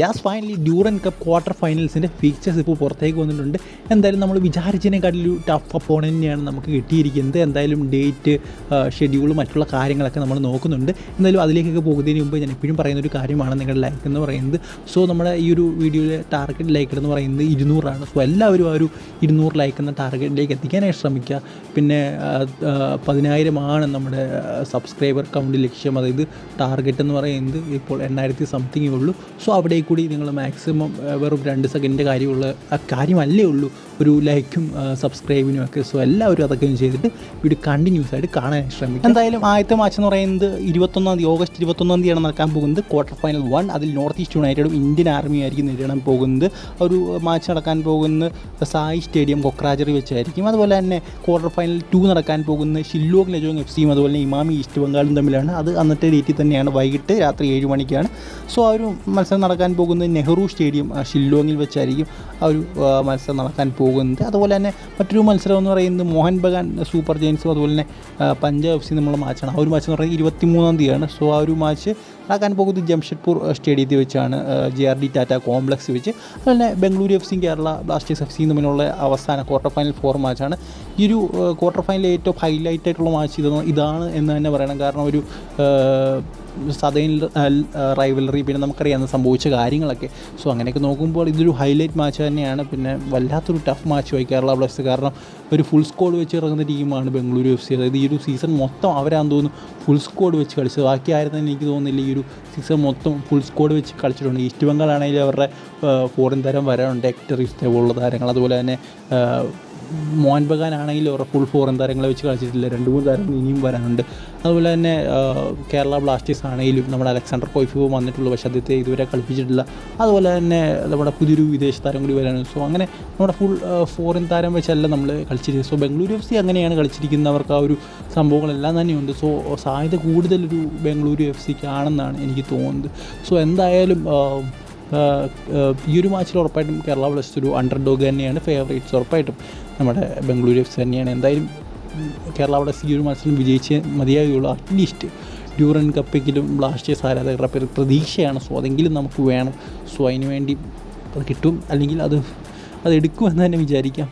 Yes finally Durand cup quarter ഫൈനൽസിന്റെ features ഇപ്പോൾ പുറത്തേക്ക് വന്നിട്ടുണ്ട്. എന്തായാലും നമ്മൾ വിചാരിച്ചതിനെക്കാട്ടിലും ടഫ് അപ്പോണന്റിനെയാണ് നമുക്ക് കിട്ടിയിരിക്കുന്നത്. എന്തായാലും ഡേറ്റ് ഷെഡ്യൂൾ മറ്റുള്ള കാര്യങ്ങളൊക്കെ നമ്മൾ നോക്കുന്നുണ്ട്. എന്തായാലും അതിലേക്കൊക്കെ പോകുന്നതിന് മുമ്പ് ഞാൻ എപ്പോഴും പറയുന്ന ഒരു കാര്യമാണ് നിങ്ങളുടെ ലൈക്ക് എന്ന് പറയുന്നത്. സോ നമ്മുടെ ഈ ഒരു വീഡിയോയിലെ ടാർഗറ്റ് ലൈക്ക് എന്ന് പറയുന്നത് ഇരുന്നൂറാണ്. സോ എല്ലാവരും ആ ഒരു ഇരുന്നൂറ് ലൈക്ക് എന്ന ടാർഗറ്റിലേക്ക് എത്തിക്കാനായി ശ്രമിക്കുക. പിന്നെ പതിനായിരമാണ് നമ്മുടെ സബ്സ്ക്രൈബർ കൗണ്ട് ലക്ഷ്യം. അതായത് ടാർഗറ്റ് എന്ന് പറയുന്നത് ഇപ്പോൾ എണ്ണായിരത്തി സംതിങ്ങേ ഉള്ളൂ. സോ അവിടെ കൂടി നിങ്ങൾ മാക്സിമം വെറും രണ്ട് സെക്കൻഡിന്റെ കാര്യമുള്ള ആ കാര്യമല്ലേ ഉള്ളൂ. ഒരു ലൈക്കും സബ്സ്ക്രൈബിനും ഒക്കെ. സോ എല്ലാവരും അതൊക്കെ ചെയ്തിട്ട് വീഡിയോ കണ്ടിന്യൂസ് ആയിട്ട് കാണാൻ ശ്രമിക്കും. എന്തായാലും ആദ്യത്തെ മാച്ച് എന്ന് പറയുന്നത് ഇരുപത്തൊന്നാം തീയതി ഓഗസ്റ്റ് ഇരുപത്തൊന്നാം തീയതിയാണ് നടക്കാൻ പോകുന്നത്. ക്വാർട്ടർ ഫൈനൽ വൺ അതിൽ നോർത്ത് ഈസ്റ്റ് യുണൈറ്റഡും ഇന്ത്യൻ ആർമി ആയിരിക്കും നേരിടാൻ പോകുന്നത്. ഒരു മാച്ച് നടക്കാൻ പോകുന്നത് സായി സ്റ്റേഡിയം കൊക്രാജറി വെച്ചായിരിക്കും. അതുപോലെ തന്നെ ക്വാർട്ടർ ഫൈനൽ ടു നടക്കാൻ പോകുന്ന ഷില്ലോങ് ലജോങ് എഫ് സിയും അതുപോലെ ഇമാമി ഈസ്റ്റ് ബംഗാളും തമ്മിലാണ്. അത് അന്നത്തെ ഡേറ്റിൽ തന്നെയാണ് വൈകിട്ട് രാത്രി ഏഴ് മണിക്കാണ്. സോ ആ ഒരു മത്സരം നടക്കാൻ പോകുന്നത് നെഹ്റു സ്റ്റേഡിയം ഷില്ലോങ്ങിൽ വെച്ചായിരിക്കും ആ ഒരു മത്സരം നടക്കാൻ പോകുന്നത് അതുപോലെ തന്നെ മറ്റൊരു മത്സരം എന്ന് പറയുന്നത് മോഹൻ ബഗാൻ സൂപ്പർ ജയൻസും അതുപോലെ തന്നെ പഞ്ചാബ് എഫ് സി നമ്മൾ മാച്ചാണ് ആ ഒരു മാച്ച് എന്ന് പറയുന്നത് ഇരുപത്തി മൂന്നാം തീയതിയാണ്. സോ ആ ഒരു മാച്ച് നടക്കാൻ പോകുന്നത് ജംഷഡ്പൂർ സ്റ്റേഡിയത്തിൽ വെച്ചാണ് J R D Tata complex വെച്ച്. അതുപോലെ ബംഗളൂരു എഫ് സിയും കേരള ബ്ലാസ്റ്റേഴ്സ് എഫ് സിയും തമ്മിലുള്ള അവസാന ക്വാർട്ടർ ഫൈനൽ ഫോർ മാച്ചാണ് ഈ ഒരു ക്വാർട്ടർ ഫൈനലിൽ ഏറ്റവും ഹൈലൈറ്റ് ആയിട്ടുള്ള മാച്ച് ഇത് ഇതാണ് എന്ന് തന്നെ പറയണം. കാരണം ഒരു സദൈൻ റൈവലറി പിന്നെ നമുക്കറിയാം സംഭവിച്ച കാര്യങ്ങളൊക്കെ. സോ അങ്ങനെയൊക്കെ നോക്കുമ്പോൾ ഇതൊരു ഹൈലൈറ്റ് മാച്ച് തന്നെയാണ്. പിന്നെ വല്ലാത്തൊരു ടഫ് മാച്ച് പോയി കേരള ബ്ലാസ്റ്റേഴ്സ്. കാരണം ഒരു ഫുൾ സ്കോഡ് വെച്ച് ഇറങ്ങുന്ന ടീമാണ് ബംഗളൂരു എഫ് സി. അതായത് ഈ ഒരു സീസൺ മൊത്തം അവരാന്ന് തോന്നുന്നു ഫുൾ സ്കോഡ് വെച്ച് കളിച്ചത്. ബാക്കി ആയിരുന്നു എനിക്ക് തോന്നുന്നില്ല ഈ ഒരു സീസൺ മൊത്തം ഫുൾ സ്കോഡ് വെച്ച് കളിച്ചിട്ടുണ്ട്. ഈസ്റ്റ് ബംഗാൾ അവരുടെ ഫോറിൻ താരം വരാനുണ്ട്. ഇഷ്ട പോലുള്ള താരങ്ങൾ. അതുപോലെ തന്നെ മോഹൻ ബഗാൻ ആണെങ്കിൽ അവരുടെ ഫുൾ ഫോറിൻ താരങ്ങളെ വെച്ച് കളിച്ചിട്ടില്ല. രണ്ട് മൂന്ന് താരങ്ങൾ ഇനിയും വരാനുണ്ട്. അതുപോലെ തന്നെ കേരള ബ്ലാസ്റ്റേഴ്സ് ആണെങ്കിലും നമ്മുടെ അലക്സാണ്ടർ കോയ്ഫിവ് വന്നിട്ടുള്ളൂ. പക്ഷേ അദ്ദേഹത്തെ ഇതുവരെ കളിപ്പിച്ചിട്ടില്ല. അതുപോലെ തന്നെ നമ്മുടെ പുതിയൊരു വിദേശ താരം കൂടി വരാനുണ്ട് സോ അങ്ങനെ നമ്മുടെ ഫുൾ ഫോറിൻ താരം വെച്ചല്ല നമ്മൾ കളിച്ചിരിക്കുന്നത്. സോ ബംഗളൂരു എഫ് സി അങ്ങനെയാണ് കളിച്ചിരിക്കുന്നവർക്ക് ആ ഒരു സംഭവങ്ങളെല്ലാം തന്നെയുണ്ട്. സോ സാധ്യത കൂടുതലൊരു ബംഗളൂരു എഫ് സിക്ക് ആണെന്നാണ് എനിക്ക് തോന്നുന്നത്. സോ എന്തായാലും ഈ ഒരു മാച്ചിൽ ഉറപ്പായിട്ടും കേരള ബ്ലാസ്റ്റേഴ്സ് ഒരു അണ്ടർ ഡോഗ് തന്നെയാണ് ഫേവറേറ്റ്സ് ഉറപ്പായിട്ടും. നമ്മുടെ ബംഗളൂരു എഫ് സി തന്നെയാണ്. എന്തായാലും കേരള ബ്ലാസ്റ്റേഴ്സ് ഈ ഒരു മത്സരം വിജയിച്ച് മതിയാകുകയുള്ളൂ അറ്റ്ലീസ്റ്റ് ഡ്യൂറൻ കപ്പെങ്കിലും ബ്ലാസ്റ്റേഴ്സ് ആരാധകരുടെ പേര് പ്രതീക്ഷയാണ്. സോ അതെങ്കിലും നമുക്ക് വേണം. സോ അതിന് വേണ്ടി അത് കിട്ടും. അല്ലെങ്കിൽ അത് അത് എടുക്കുമെന്ന് തന്നെ വിചാരിക്കാം.